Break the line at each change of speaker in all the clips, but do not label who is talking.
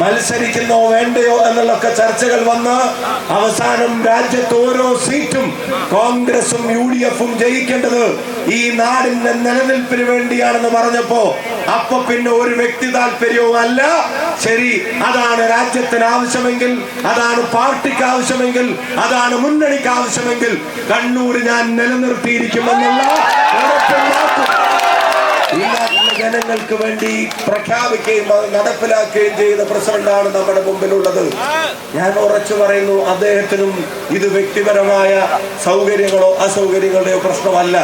മത്സരിക്കുന്നോ വേണ്ടയോ എന്നുള്ളൊക്കെ ചർച്ചകൾ വന്ന് അവസാനം രാജ്യത്ത് ഓരോ സീറ്റും കോൺഗ്രസും യു ഡി എഫും ജയിക്കേണ്ടത് ഈ നാടിന്റെ നിലനിൽപ്പിന് വേണ്ടിയാണെന്ന് പറഞ്ഞപ്പോ അപ്പൊ പിന്നെ ഒരു വ്യക്തി താല്പര്യവും അല്ല. ശരി അതാണ് രാജ്യത്തിന് ആവശ്യമെങ്കിൽ അതാണ് പാർട്ടിക്ക് ആവശ്യമെങ്കിൽ അതാണ് മുന്നണിക്ക് ആവശ്യമെങ്കിൽ കണ്ണൂർ ഞാൻ നിലനിർത്തിയിരിക്കുമെന്നുള്ള ജനങ്ങൾക്ക് വേണ്ടി പ്രഖ്യാപിക്കുകയും നടപ്പിലാക്കുകയും ചെയ്ത പ്രസിഡന്റാണ് നമ്മുടെ മുമ്പിലുള്ളത്. ഞാൻ ഉറച്ചു പറയുന്നു അദ്ദേഹത്തിനും ഇത് വ്യക്തിപരമായ സൗകര്യങ്ങളോ അസൗകര്യങ്ങളുടെയോ പ്രശ്നമല്ല.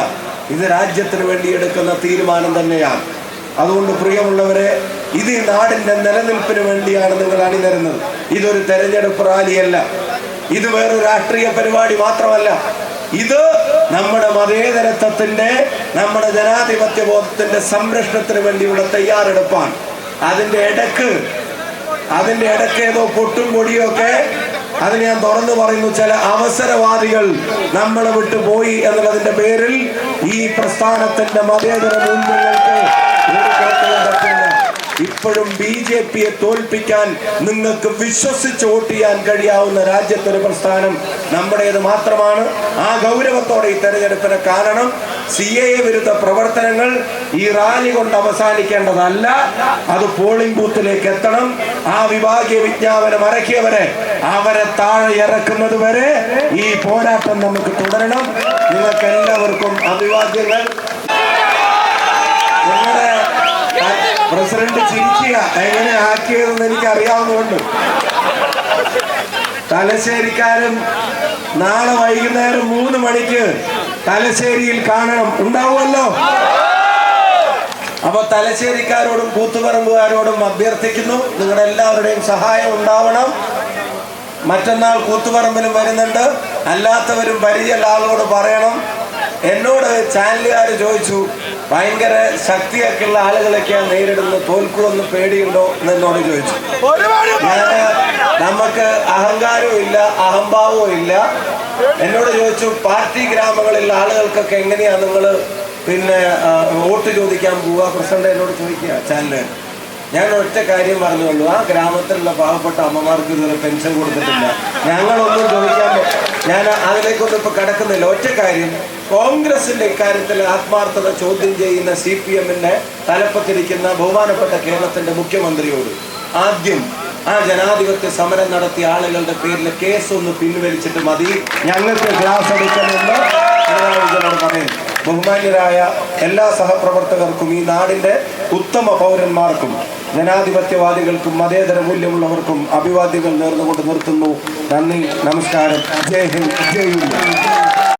ഇത് രാജ്യത്തിന് വേണ്ടി എടുക്കുന്ന തീരുമാനം തന്നെയാണ്. അതുകൊണ്ട് പ്രിയമുള്ളവരെ ഇത് ഈ നാടിന്റെ നിലനിൽപ്പിന് വേണ്ടിയാണ് നിങ്ങൾ അണിനിരുന്നത്. ഇതൊരു തെരഞ്ഞെടുപ്പ് റാലിയല്ല. ഇത് വേറൊരു രാഷ്ട്രീയ പരിപാടി മാത്രമല്ല. ഇത് നമ്മുടെ മതേതരത്വത്തിന്റെ നമ്മുടെ ജനാധിപത്യ ബോധത്തിന്റെ സംരക്ഷണത്തിന് വേണ്ടിയുള്ള തയ്യാറെടുപ്പാണ്. അതിന്റെ ഇടയ്ക്ക് അതിന്റെ ഇടയ്ക്ക് ഏതോ പൊട്ടും പൊടിയും ഒക്കെ അത് ഞാൻ തുറന്നു പറയുന്നു ചില അവസരവാദികൾ നമ്മളെ വിട്ടു പോയി എന്നുള്ളതിന്റെ പേരിൽ ഈ പ്രസ്ഥാനത്തിന്റെ മതേതര മൂല്യങ്ങൾക്ക് ഇപ്പോഴും ബി ജെ പിയെ തോൽപ്പിക്കാൻ നിങ്ങൾക്ക് വിശ്വസിച്ച് വോട്ട് ചെയ്യാൻ കഴിയാവുന്ന രാജ്യത്തൊരു പ്രസ്ഥാനം നമ്മുടേത് മാത്രമാണ്. ആ ഗൗരവത്തോടെ ഈ തെരഞ്ഞെടുപ്പിന് കാരണം സി എ വിരുദ്ധ പ്രവർത്തനങ്ങൾ ഈ റാലി കൊണ്ട് അവസാനിക്കേണ്ടതല്ല. അത് പോളിംഗ് ബൂത്തിലേക്ക് എത്തണം. ആ വിഭാഗീയ വിജ്ഞാപനം ഇറക്കിയവരെ അവരെ താഴെ ഇറക്കുന്നത് വരെ ഈ പോരാട്ടം നമുക്ക് തുടരണം. നിങ്ങൾക്ക് എല്ലാവർക്കും അഭിവാദ്യങ്ങൾ. നിങ്ങളുടെ പ്രസിഡന്റ് ചിരിക്കുക. എങ്ങനെ ആക്കിയതെന്ന് എനിക്ക് അറിയാവുന്നതുകൊണ്ട് തലശ്ശേരിക്കാരും നാളെ വൈകുന്നേരം മൂന്ന് മണിക്ക് തലശ്ശേരിയിൽ കാണണം. ഉണ്ടാവുമല്ലോ? അപ്പൊ തലശ്ശേരിക്കാരോടും കൂത്തുപറമ്പുകാരോടും അഭ്യർത്ഥിക്കുന്നു. നിങ്ങളുടെ എല്ലാവരുടെയും സഹായം ഉണ്ടാവണം. മറ്റന്നാൾ കൂത്തുപറമ്പിലും വരുന്നുണ്ട്. അല്ലാത്തവരും പരിചയമുള്ള ആളോട് പറയണം. എന്നോട് ചാനലുകാർ ചോദിച്ചു ഭയങ്കര ശക്തിയൊക്കെയുള്ള ആളുകളൊക്കെയാണ് നേരിടുന്നത്. തോൽക്കുമെന്ന് പേടിയുണ്ടോ? എന്ന് എന്നോട് ചോദിച്ചു ഞാൻ നമുക്ക് അഹങ്കാരവും ഇല്ല അഹംഭാവവും ഇല്ല. എന്നോട് ചോദിച്ചു പാർട്ടി ഗ്രാമങ്ങളിൽ ആളുകൾക്കൊക്കെ എങ്ങനെയാ നിങ്ങൾ പിന്നെ വോട്ട് ചോദിക്കാൻ പോവുക? പ്രസിഡന്റ് എന്നോട് ചോദിക്കുക ചാനലുകാർ ഞാൻ ഒറ്റ കാര്യം പറഞ്ഞുള്ളൂ ആ ഗ്രാമത്തിലുള്ള പാവപ്പെട്ട അമ്മമാർക്ക് ഇതുവരെ പെൻഷൻ കൊടുത്തിട്ടില്ല. ഞങ്ങളൊന്നും ചോദിക്കാൻ ഞാൻ അതിലേക്കൊന്നും ഇപ്പൊ കിടക്കുന്നില്ല. ഒറ്റ കാര്യം കോൺഗ്രസിന്റെ ഇക്കാര്യത്തിൽ ആത്മാർത്ഥത ചോദ്യം ചെയ്യുന്ന സി പി എമ്മിന്റെ തലപ്പത്തിരിക്കുന്ന ബഹുമാനപ്പെട്ട കേരളത്തിന്റെ മുഖ്യമന്ത്രിയോട് ആദ്യം ആ ജനാധിപത്യ സമരം നടത്തിയ ആളുകളുടെ പേരിൽ കേസ് ഒന്ന് പിൻവലിച്ചിട്ട് മതി. ഞങ്ങൾക്ക് ക്ലാസ് വിജയനോട് പറയുന്നു ബഹുമാന്യരായ എല്ലാ സഹപ്രവർത്തകർക്കും ഈ നാടിന്റെ ഉത്തമ പൗരന്മാർക്കും ജനാധിപത്യവാദികൾക്കും മതേതര മൂല്യമുള്ളവർക്കും അഭിവാദ്യങ്ങൾ നേർന്നുകൊണ്ട് നിർത്തുന്നു. നന്ദി നമസ്കാരം. ജയ് ഹിന്ദ് ജയ്